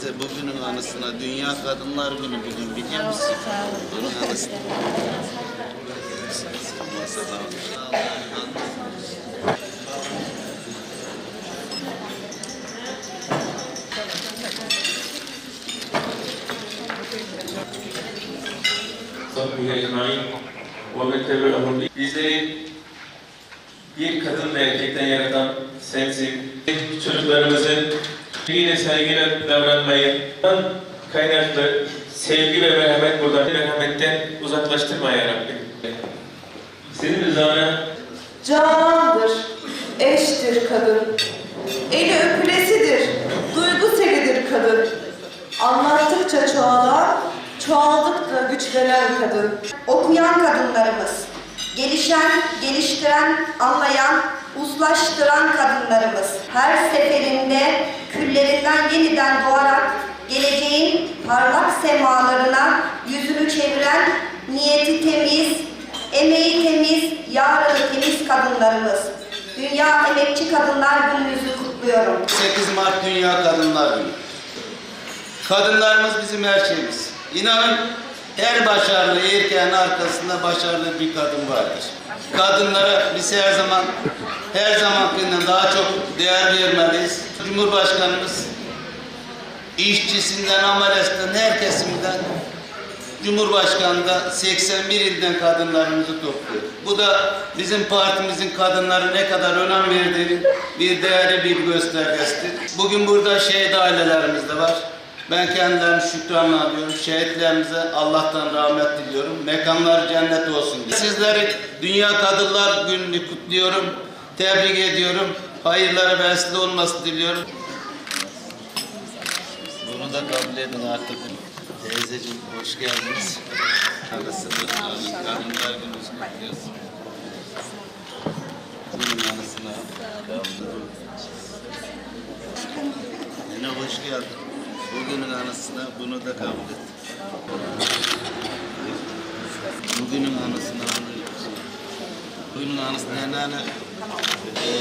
Teyze bugünün anısına Dünya Kadınlar Günü bugün biliyor musun? Bunun anısına. Bizleri bir kadın ve erkekten yaratan sensin. Çocuklarımızı yine saygıyla davranmayı, kaynaklı sevgi ve merhamet buradan merhametten uzaklaştırma ya Rabbi. Senin rızana Canandır, eştir kadın. Eli öpülesidir, duygu selidir kadın. Anlattıkça çoğalan, çoğaldıkça güçlenen kadın. okuyan kadınlarımız, gelişen, geliştiren, anlayan, uzlaştıran kadınlarımız her seferinde küllerinden yeniden doğarak geleceğin parlak semalarına yüzünü çeviren niyeti temiz, emeği temiz, yarını temiz kadınlarımız. Dünya Emekçi Kadınlar Gününüzü kutluyorum. 8 Mart Dünya Kadınlar Günü. Kadınlarımız bizim her şeyimiz. İnanın her başarılı erkeğin arkasında başarılı bir kadın vardır. Kadınlara biz her zaman her zamankinden daha çok değer vermeliyiz. Cumhurbaşkanımız işçisinden, amelesinden, her kesimden Cumhurbaşkanı da 81 ilden kadınlarımızı topluyor. Bu da bizim partimizin kadınlara ne kadar önem verdiğinin bir değerli bir göstergesidir. Bugün burada şehit ailelerimiz de var. Ben kendilerini şükranla alıyorum. Şehitlerimize Allah'tan rahmet diliyorum. Mekanları cennet olsun. diye. Sizleri Dünya Kadınlar Günü'nü kutluyorum. Tebrik ediyorum. Hayırlara vesile olması diliyorum. Bunu da kabul edin artık. Teyzeciğim hoş geldiniz. Anasını kadınlar gününüzü kutluyoruz. Bunun anısına kaldırın. Yine hoş geldin. Bugünün anısına bunu da kabul et. Bugünün anısına anıyoruz. Bugünün anısına yani eee